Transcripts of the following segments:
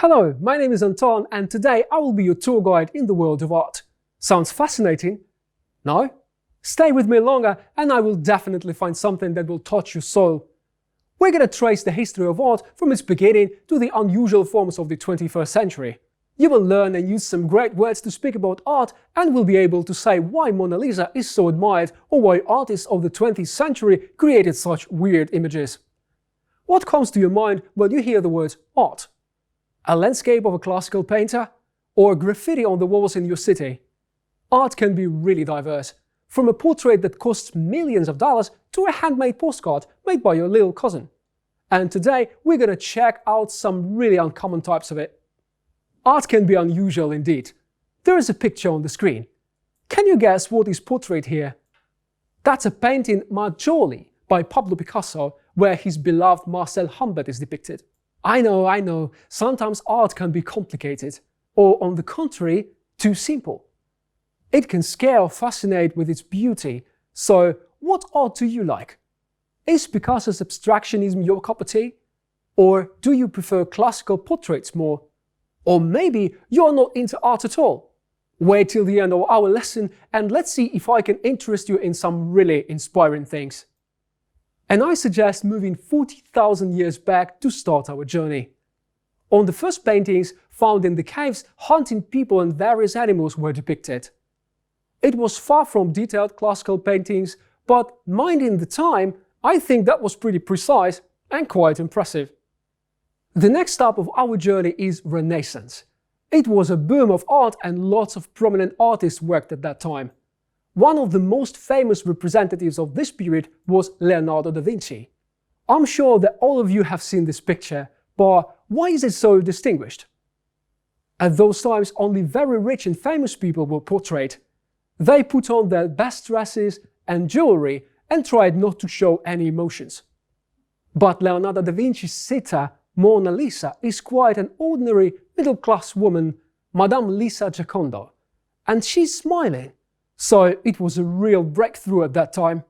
Hello, my name is Anton and today I will be your tour guide in the world of art. Sounds fascinating? No? Stay with me longer and I will definitely find something that will touch your soul. We're gonna trace the history of art from its beginning to the unusual forms of the 21st century. You will learn and use some great words to speak about art and will be able to say why Mona Lisa is so admired or why artists of the 20th century created such weird images. What comes to your mind when you hear the word art? A landscape of a classical painter? Or graffiti on the walls in your city? Art can be really diverse, from a portrait that costs millions of dollars to a handmade postcard made by your little cousin. And today we're gonna check out some really uncommon types of it. Art can be unusual indeed. There is a picture on the screen. Can you guess what is portrayed here? That's a painting Maggioli by Pablo Picasso, where his beloved Marcel Humbert is depicted. I know, I know, sometimes art can be complicated, or on the contrary, too simple. It can scare or fascinate with its beauty, so what art do you like? Is Picasso's abstractionism your cup of tea? Or do you prefer classical portraits more? Or maybe you're not into art at all. Wait till the end of our lesson and let's see if I can interest you in some really inspiring things. And I suggest moving 40,000 years back to start our journey. On the first paintings found in the caves, hunting people and various animals were depicted. It was far from detailed classical paintings, but minding the time, I think that was pretty precise and quite impressive. The next stop of our journey is Renaissance. It was a boom of art and lots of prominent artists worked at that time. One of the most famous representatives of this period was Leonardo da Vinci. I'm sure that all of you have seen this picture, but why is it so distinguished? At those times, only very rich and famous people were portrayed. They put on their best dresses and jewelry and tried not to show any emotions. But Leonardo da Vinci's sitter Mona Lisa is quite an ordinary middle-class woman, Madame Lisa Gioconda, and she's smiling, so it was a real breakthrough at that time.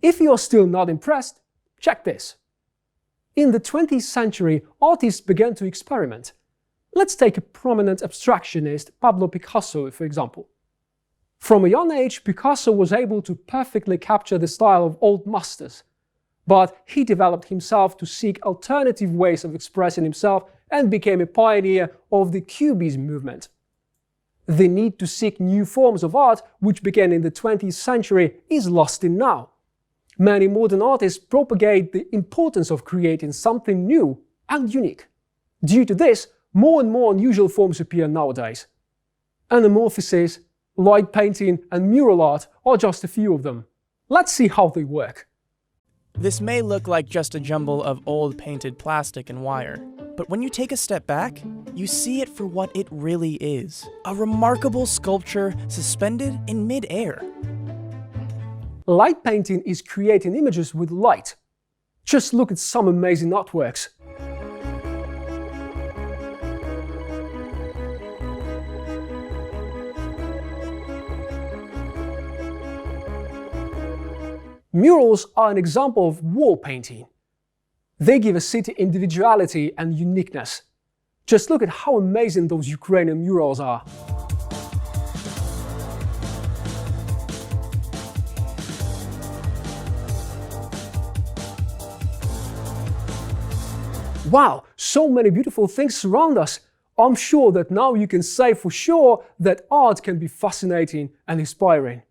If you're still not impressed, check this. In the 20th century, artists began to experiment. Let's take a prominent abstractionist, Pablo Picasso, for example. From a young age, Picasso was able to perfectly capture the style of old masters, but he developed himself to seek alternative ways of expressing himself and became a pioneer of the Cubism movement. The need to seek new forms of art, which began in the 20th century, is lost in now. Many modern artists propagate the importance of creating something new and unique. Due to this, more and more unusual forms appear nowadays. Anamorphosis, light painting and mural art are just a few of them. Let's see how they work. This may look like just a jumble of old painted plastic and wire, but when you take a step back, you see it for what it really is a remarkable sculpture suspended in midair. Light painting is creating images with light. Just look at some amazing artworks. Murals are an example of wall painting. They give a city individuality and uniqueness. Just look at how amazing those Ukrainian murals are. Wow, so many beautiful things surround us. I'm sure that now you can say for sure that art can be fascinating and inspiring.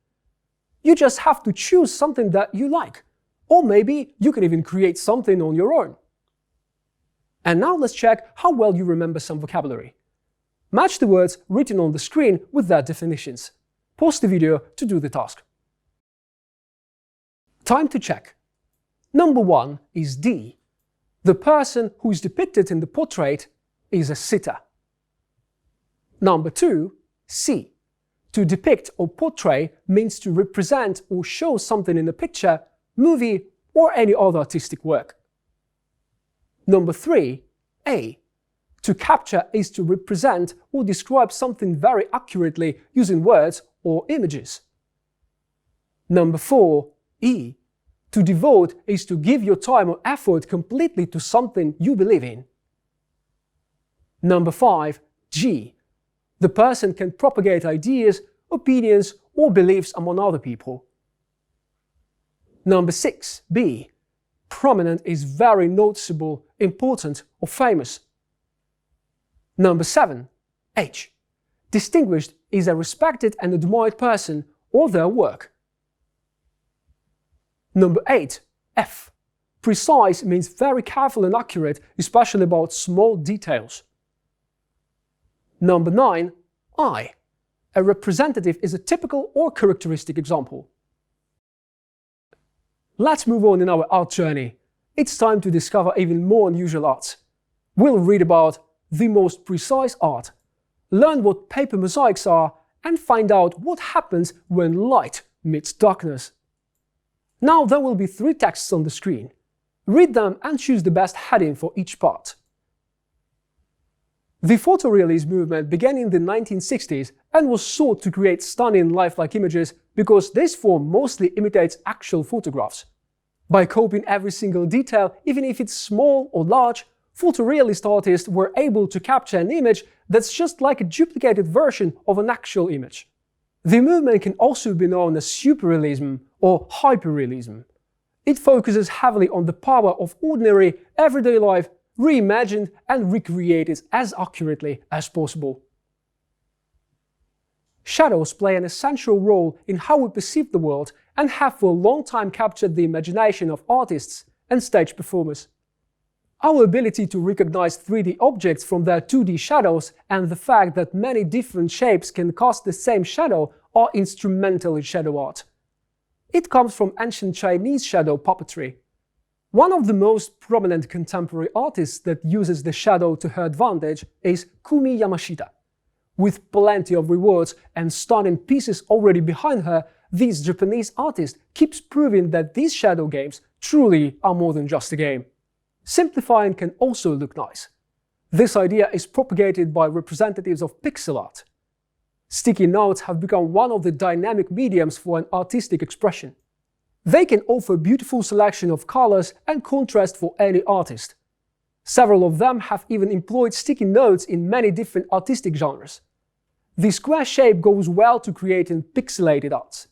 You just have to choose something that you like. Or maybe you can even create something on your own. And now let's check how well you remember some vocabulary. Match the words written on the screen with their definitions. Pause the video to do the task. Time to check. Number one is D. The person who is depicted in the portrait is a sitter. Number two, C. To depict or portray means to represent or show something in a picture, movie, or any other artistic work. Number three, A. To capture is to represent or describe something very accurately using words or images. Number four, E. To devote is to give your time or effort completely to something you believe in. Number 5. G. The person can propagate ideas, opinions, or beliefs among other people. Number 6. B. Prominent is very noticeable, important, or famous. Number 7. H. Distinguished is a respected and admired person or their work. Number 8. F. Precise means very careful and accurate, especially about small details. Number 9. I. A representative is a typical or characteristic example. Let's move on in our art journey. It's time to discover even more unusual arts. We'll read about the most precise art, learn what paper mosaics are, and find out what happens when light meets darkness. Now there will be three texts on the screen. Read them and choose the best heading for each part. The photorealism movement began in the 1960s and was sought to create stunning lifelike images because this form mostly imitates actual photographs. By copying every single detail, even if it's small or large, photorealist artists were able to capture an image that's just like a duplicated version of an actual image. The movement can also be known as superrealism or hyperrealism. It focuses heavily on the power of ordinary, everyday life reimagined and recreated as accurately as possible. Shadows play an essential role in how we perceive the world and have for a long time captured the imagination of artists and stage performers. Our ability to recognize 3D objects from their 2D shadows and the fact that many different shapes can cast the same shadow are instrumental in shadow art. It comes from ancient Chinese shadow puppetry. One of the most prominent contemporary artists that uses the shadow to her advantage is Kumi Yamashita. With plenty of rewards and stunning pieces already behind her, this Japanese artist keeps proving that these shadow games truly are more than just a game. Simplifying can also look nice. This idea is propagated by representatives of pixel art. Sticky notes have become one of the dynamic mediums for an artistic expression. They can offer a beautiful selection of colors and contrast for any artist. Several of them have even employed sticky notes in many different artistic genres. The square shape goes well to creating pixelated arts.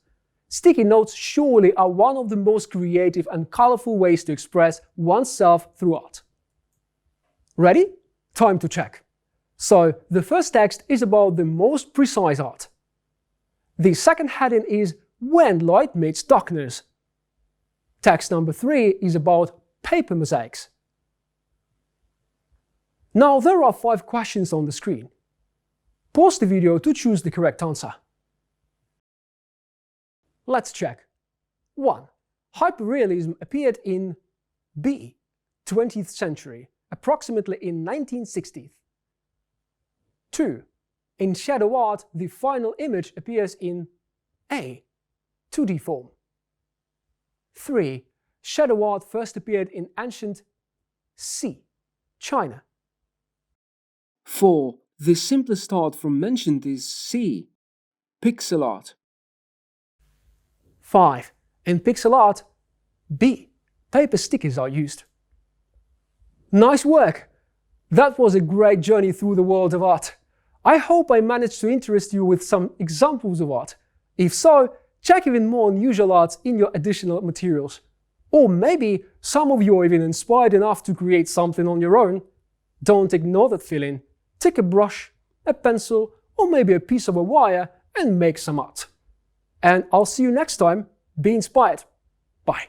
Sticky notes surely are one of the most creative and colorful ways to express oneself through art. Ready? Time to check. So, the first text is about the most precise art. The second heading is When Light Meets Darkness. Text number three is about paper mosaics. Now there are five questions on the screen. Pause the video to choose the correct answer. Let's check. 1. Hyperrealism appeared in B. 20th century, approximately in 1960. 2. In shadow art, the final image appears in A. 2D form. 3. Shadow art first appeared in ancient C. China. 4. The simplest art from mentioned is C. Pixel art. 5. In pixel art, B. Paper stickers are used. Nice work! That was a great journey through the world of art. I hope I managed to interest you with some examples of art. If so, check even more unusual arts in your additional materials. Or maybe some of you are even inspired enough to create something on your own. Don't ignore that feeling. Take a brush, a pencil, or maybe a piece of a wire and make some art and I'll see you next time. Be inspired. Bye.